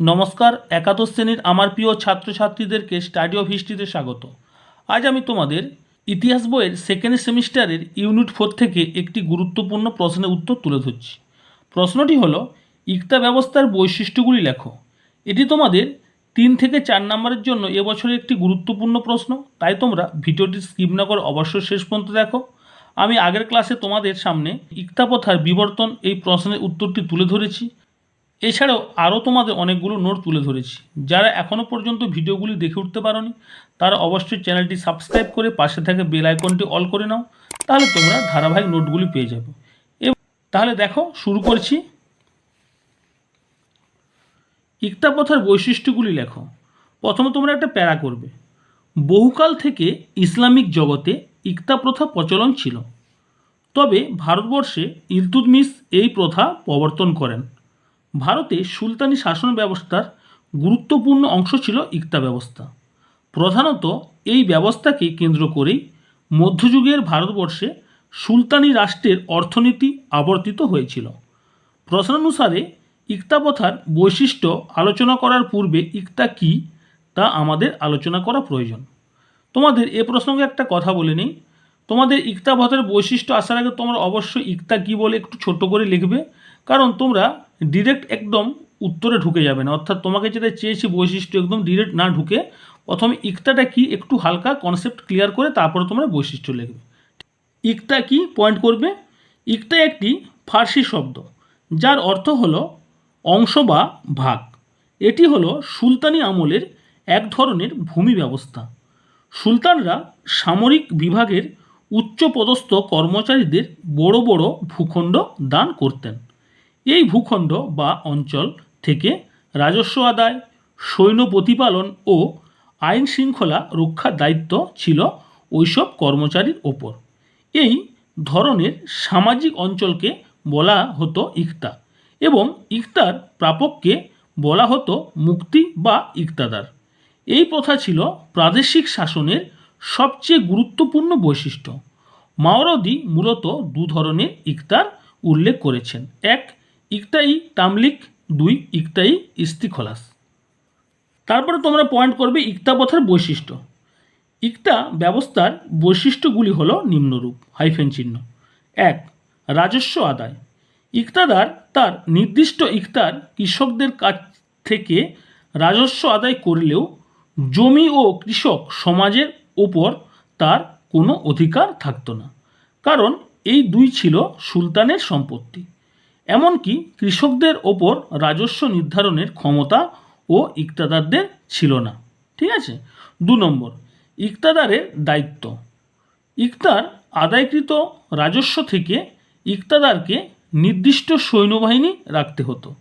নমস্কার, একাদশ শ্রেণির আমার প্রিয় ছাত্রছাত্রীদেরকে স্টাডি অফ হিস্ট্রিতে স্বাগত। আজ আমি তোমাদের ইতিহাস বইয়ের সেকেন্ড সেমিস্টারের ইউনিট ফোর থেকে একটি গুরুত্বপূর্ণ প্রশ্নের উত্তর তুলে ধরছি। প্রশ্নটি হলো, ইকতা ব্যবস্থার বৈশিষ্ট্যগুলি লেখো। এটি তোমাদের তিন থেকে চার নম্বরের জন্য এবছরের একটি গুরুত্বপূর্ণ প্রশ্ন, তাই তোমরা ভিডিওটি স্কিপ না করে অবশ্যই শেষ পর্যন্ত দেখো। আমি আগের ক্লাসে তোমাদের সামনে ইকতা প্রথার বিবর্তন এই প্রশ্নের উত্তরটি তুলে ধরেছি। এছাড়াও আরও তোমাদের অনেকগুলো নোট তুলে ধরেছি। যারা এখনও পর্যন্ত ভিডিওগুলি দেখে উঠতে পারোনি, তারা অবশ্যই চ্যানেলটি সাবস্ক্রাইব করে পাশে থাকা বেল আইকনটি অল করে নাও, তাহলে তোমরা ধারাবাহিক নোটগুলি পেয়ে যাবে। এবং তাহলে দেখো, শুরু করছি। ইকতা প্রথার বৈশিষ্ট্যগুলি লেখো। প্রথমে তোমরা একটা প্যারা করবে। বহুকাল থেকে ইসলামিক জগতে ইকতা প্রথা প্রচলন ছিল। তবে ভারতবর্ষে ইলতুৎমিশ এই প্রথা প্রবর্তন করেন। ভারতে সুলতানি শাসন ব্যবস্থার গুরুত্বপূর্ণ অংশ ছিল ইকতা ব্যবস্থা। প্রধানত এই ব্যবস্থাকে কেন্দ্র করেই মধ্যযুগের ভারতবর্ষে সুলতানি রাষ্ট্রের অর্থনীতি আবর্তিত হয়েছিল। প্রশ্নানুসারে ইকতা প্রথার বৈশিষ্ট্য আলোচনা করার পূর্বে ইকতা কী তা আমাদের আলোচনা করা প্রয়োজন। তোমাদের এ প্রসঙ্গে একটা কথা বলে নিই। তোমাদের ইকতা প্রথার বৈশিষ্ট্য আসার আগে তোমরা অবশ্যই ইকতা কী বলে একটু ছোট করে লিখবে, কারণ তোমরা ডিরেক্ট একদম উত্তরে ঢুকে যাবে না। অর্থাৎ তোমাকে যেটা চেয়েছি বৈশিষ্ট্য একদম ডিরেক্ট না ঢুকে, প্রথমে ইকতাটা কি একটু হালকা কনসেপ্ট ক্লিয়ার করে তারপরে তোমরা বৈশিষ্ট্য লিখবে। ইকতা কি পয়েন্ট করবে? ইকতা একটি ফার্সি শব্দ, যার অর্থ হল অংশ বা ভাগ। এটি হলো সুলতানি আমলের এক ধরনের ভূমি ব্যবস্থা। সুলতানরা সামরিক বিভাগের উচ্চপদস্থ কর্মচারীদের বড় বড় ভূখণ্ড দান করতেন। এই ভূখণ্ড বা অঞ্চল থেকে রাজস্ব আদায়, সৈন্য প্রতিপালন ও আইন শৃঙ্খলা রক্ষার দায়িত্ব ছিল ওইসব কর্মচারীর ওপর। এই ধরনের সামাজিক অঞ্চলকে বলা হতো ইকতা এবং ইকতার প্রাপককে বলা হতো মুক্তি বা ইকতাদার। এই প্রথা ছিল প্রাদেশিক শাসনের সবচেয়ে গুরুত্বপূর্ণ বৈশিষ্ট্য। মাওরদি মূলত দু ধরনের ইকতার উল্লেখ করেছেন। এক ইকতাই তামলিক, দুই ইকতাই ইস্তিখলাস। তারপরে তোমরা পয়েন্ট করবে ইকতা প্রথার বৈশিষ্ট্য। ইকতা ব্যবস্থার বৈশিষ্ট্যগুলি হলো নিম্নরূপ হাইফেন চিহ্ন। এক, রাজস্ব আদায়। ইকতাদার তার নির্দিষ্ট ইকতার কৃষকদের কাছ থেকে রাজস্ব আদায় করলেও জমি ও কৃষক সমাজের ওপর তার কোনো অধিকার থাকতো না। কারণ এই দুই ছিল সুলতানের সম্পত্তি। এমনকি কৃষকদের ওপর রাজস্ব নির্ধারণের ক্ষমতা ও ইকতাদারদের ছিল না। ঠিক আছে? দু নম্বর ইকতাদারের দায়িত্ব। ইকতার আদায়কৃত রাজস্ব থেকে ইকতাদারকে নির্দিষ্ট সৈন্যবাহিনী রাখতে হতো।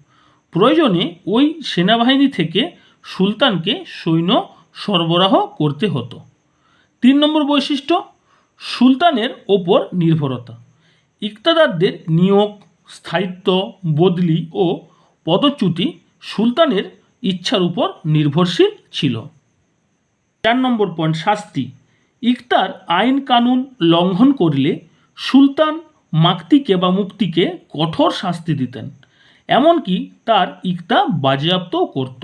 প্রয়োজনে ওই সেনাবাহিনী থেকে সুলতানকে সৈন্য সরবরাহ করতে হতো। তিন নম্বর বৈশিষ্ট্য, সুলতানের ওপর নির্ভরতা। ইকতাদারদের নিয়োগ স্থায়িত্ব, বদলি ও পদচ্যুতি সুলতানের ইচ্ছার উপর নির্ভরশীল ছিল। চার নম্বর পয়েন্ট শাস্তি। ইকতার আইন কানুন লঙ্ঘন করলে সুলতান মাক্তিকে বা মুক্তিকে কঠোর শাস্তি দিতেন, এমনকি তার ইকতা বাজেয়াপ্তও করত।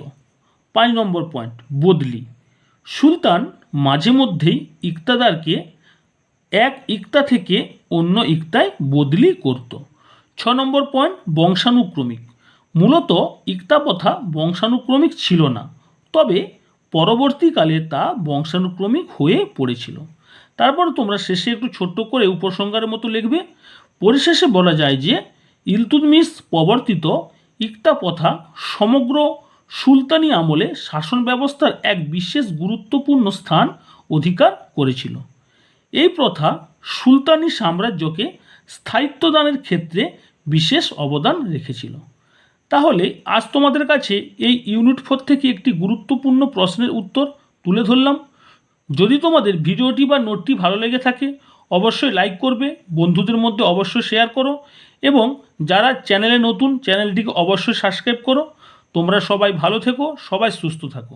পাঁচ নম্বর পয়েন্ট বদলি। সুলতান মাঝে মধ্যেই ইকতাদারকে এক ইকতা থেকে অন্য ইকতায় বদলি করত। ছ নম্বর পয়েন্ট বংশানুক্রমিক। মূলত ইকতা প্রথা বংশানুক্রমিক ছিল না, তবে পরবর্তীকালে তা বংশানুক্রমিক হয়ে পড়েছিল। তারপর তোমরা শেষে একটু ছোট্ট করে উপসংহারের মতো লিখবে। পরিশেষে বলা যায় যে ইলতুৎমিশ প্রবর্তিত ইকতা প্রথা সমগ্র সুলতানি আমলে শাসন ব্যবস্থার এক বিশেষ গুরুত্বপূর্ণ স্থান অধিকার করেছিল। এই প্রথা সুলতানি সাম্রাজ্যকে স্থায়িত্ব দানের ক্ষেত্রে বিশেষ অবদান রেখেছিল। তাহলে আজ তোমাদের কাছে এই ইউনিট ফোর থেকে একটি গুরুত্বপূর্ণ প্রশ্নের উত্তর তুলে ধরলাম। যদি তোমাদের ভিডিওটি বা নোটটি ভালো লেগে থাকে, অবশ্যই লাইক করবে, বন্ধুদের মধ্যে অবশ্যই শেয়ার করো এবং যারা চ্যানেলে নতুন, চ্যানেলটিকে অবশ্যই সাবস্ক্রাইব করো। তোমরা সবাই ভালো থেকো, সবাই সুস্থ থাকো।